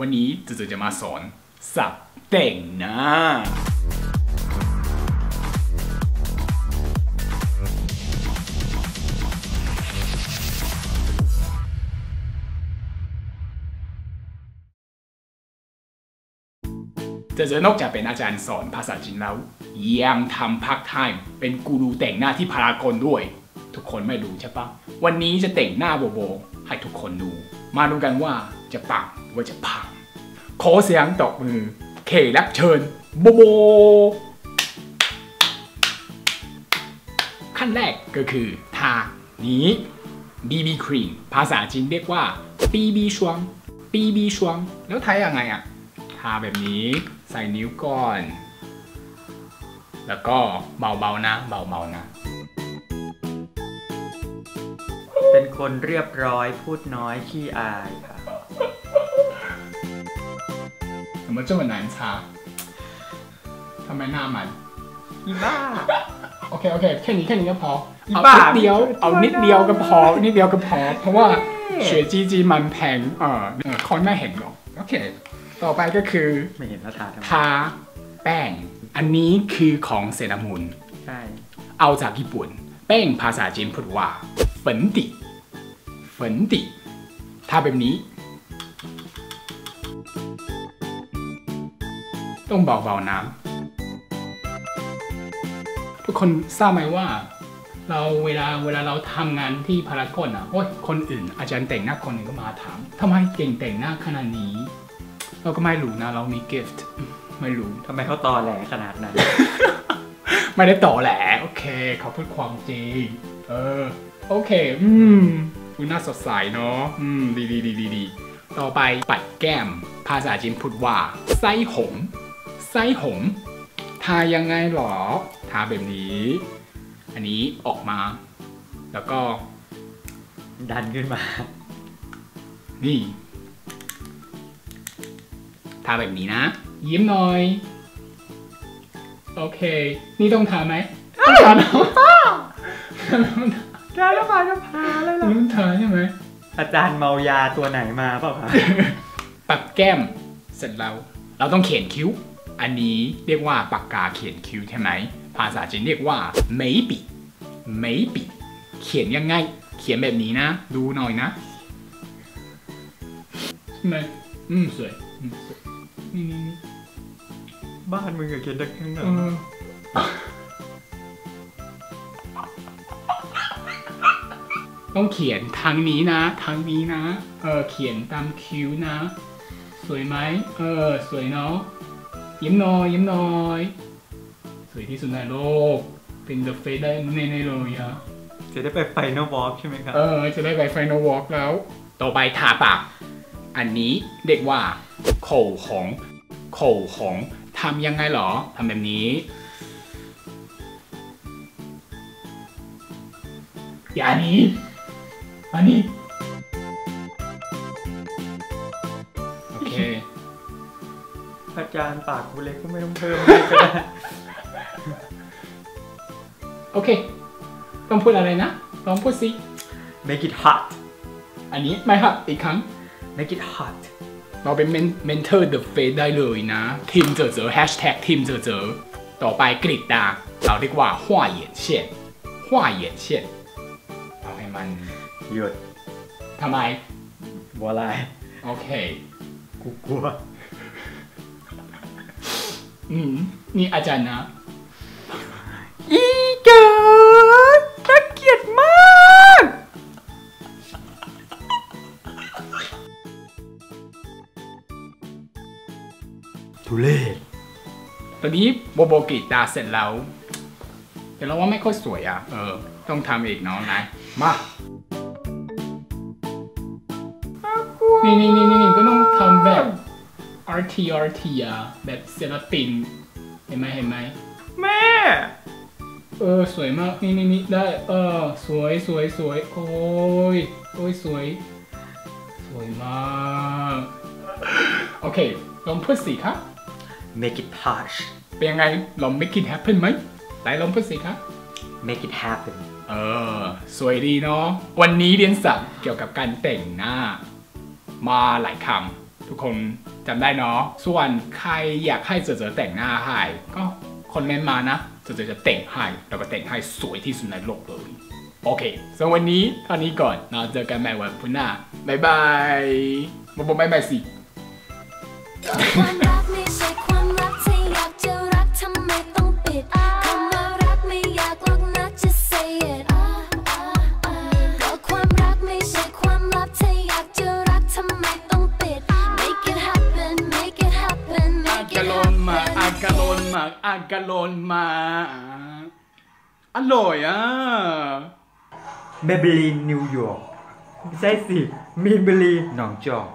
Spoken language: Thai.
วันนี้จือๆจะมาสอนสับแต่งหน้าเจะเจอนอกจากเป็นอาจารย์สอนภาษาจีนแล้วยังทำพักไทม์เป็นกูรูแต่งหน้าที่พารากอนด้วย ทุกคนไม่รู้ใช่ปะวันนี้จะแต่งหน้าโบโบ ให้ทุกคนดู มาดูกันว่าจะปังหรือว่าจะพัง ขอเสียงตบมือเครับเชิญโบโบ ขั้นแรกก็คือทานี้ BB cream ภาษาจีนเรียกว่า BB ชวง BB ชวง แล้วไทายังไงอะ ทาแบบนี้ใส่นิ้วก่อน แล้วก็เบาๆนะ เบาๆนะ เป็นคนเรียบร้อยพูดน้อยขี้อายค่ะ 怎么这么难擦ทำไมหน้ามัน อีบ้า โอเค โอเค แค่นี้แค่นี้ก็พอ อี เอา บ้า นิดเดียว เอานิดเดียวก็พอ นิดเดียวก็พอ เพราะว่า เอ๊ะ เฉวยจีจีมันแพง เออเออคนไม่เห็นหรอก โอเค ต่อไปก็คือ ไม่เห็นแล้วทาทำไม ทาแป้ง อันนี้คือของเซรามุน ใช่ เอาจากญี่ปุ่น แป้งภาษาจีนพูดว่าฝนติ ฝนติถ้าแบบนี้ ต้องเบาๆน้ำทุกคนทราบไหมว่า เราเวลาเวลาเราทำงานที่พารากอนอะโอ้ยคนอื่น อาจารย์แต่งหน้าคนหนึ่งก็มาถามทำไมเก่งแต่งหน้าขนาดนี้ เราก็ไม่รู้นะ เรามีกิฟต์ไม่รู้ทำไมเขาตอแหลขนาดนั้น ไม่ได้ต่อแหละโอเค เขาพูดความจริง เออ โอเค อืม คุณน่าสดใสเนาะอืมดีดีดีดีดีต่อไปปัดแก้ม ภาษาจีนพูดว่า ไส้หง ไส้หง ทายังไงหรอ ทาแบบนี้ อันนี้ออกมา แล้วก็ ดันขึ้นมา นี่ ทาแบบนี้นะ ยิ้มหน่อย โอเค นี่ต้องทาไหมต้องทาเนาะได้ แล้วมาจะพาเลยล่ะต้องทาใช่ไหมอาจารย์เมายาตัวไหนมาเปล่าคะปัดแก้มเสร็จแล้วเราต้องเขียนคิ้ว อันนี้เรียกว่าปากกาเขียนคิ้วใช่ไหมภาษาจีนเรียกว่าเมยปีเมยปีเขียนยังไง เขียนแบบนี้นะ ดูหน่อยนะใช่ไหมอืมสวยอืมสวยนี่นี่นี่บ้านมึงกับเขียนดักข้างหลั ต้องเขียนทางนี้นะ ทางนี้นะ เออเขียนตามคิ้วนะ สวยไหมเออ สวยเนาะยิ้มหน่อยยิ้มหน่อย สวยที่สุดในโลก เป็น the face ได้แน่ๆเลยอะจะได้ไปไฟนอลวอล์กใช่ไหมครับ เออ จะได้ไป final walk แล้ว ต่อไปทาปาก อันนี้เรียกว่าโขหงโขหงทำยังไงเหรอทำแบบนี้อย่าหนี้ อันนี้ โอเค อาจารย์ปากกูเล็กก็ไม่ต้องเพิ่มให้ก็ได้โอเค ต้องพูดอะไรนะต้องพูดสิ make it hot อันนี้ไม่ครับอีกครั้ง make it hot เราเป็นเมนเทอร์เดอะเฟสได้เลยนะทีมเจอเจอแฮชแท็กทีมเจอเจอต่อไปกริดดาเราเรียกว่า画眼线画眼线ทำให้มัน หยุดทำไม บัวลายโอเค กูกลัว อืม นี่อาจารย์นะ อีเกิดน่าเกลียดมาก ทุเล่ตอนนี้โบโบกรีดตาเสร็จแล้ว แต่เราว่าไม่ค่อยสวยอะ เออ ต้องทำอีกเนาะนะมา นี่นี่นี่นี่ก็ต้องทำแบบ RT RT อะแบบศิลปินเห็นไหมเห็นไหมแม่ เออสวยมากนี่นี่นี่ได้เออสวยสวยสวยโอ้ยโอ้ยสวย สวยมากโอเคลองพูดสิครับ make it harsh เป็นยังไงลอง make it happen ไหมไหนลองพูดสิครับ make it happen เออ สวยดีเนาะ วันนี้เรียนสับเกี่ยวกับการแต่งหน้า มาหลายคำทุกคนจำได้เนาะส่วนใครอยากให้เจอเจอแต่งหน้าให้ก็คอมเมนต์มานะเจอเจอจะแต่งให้แล้วก็แต่งให้สวยที่สุดในโลกเลยโอเคสำหรับวันนี้เท่านี้ก่อนเราเจอกันใหม่วันพุธหน้า บ๊ายบายบอกบอกบายบายสิ นมาอากาโลนมาอากาโลนมาอร่อยอะเมเบลีนนิวยอร์กไม่ใช่สิมีเบลีนหนองจอก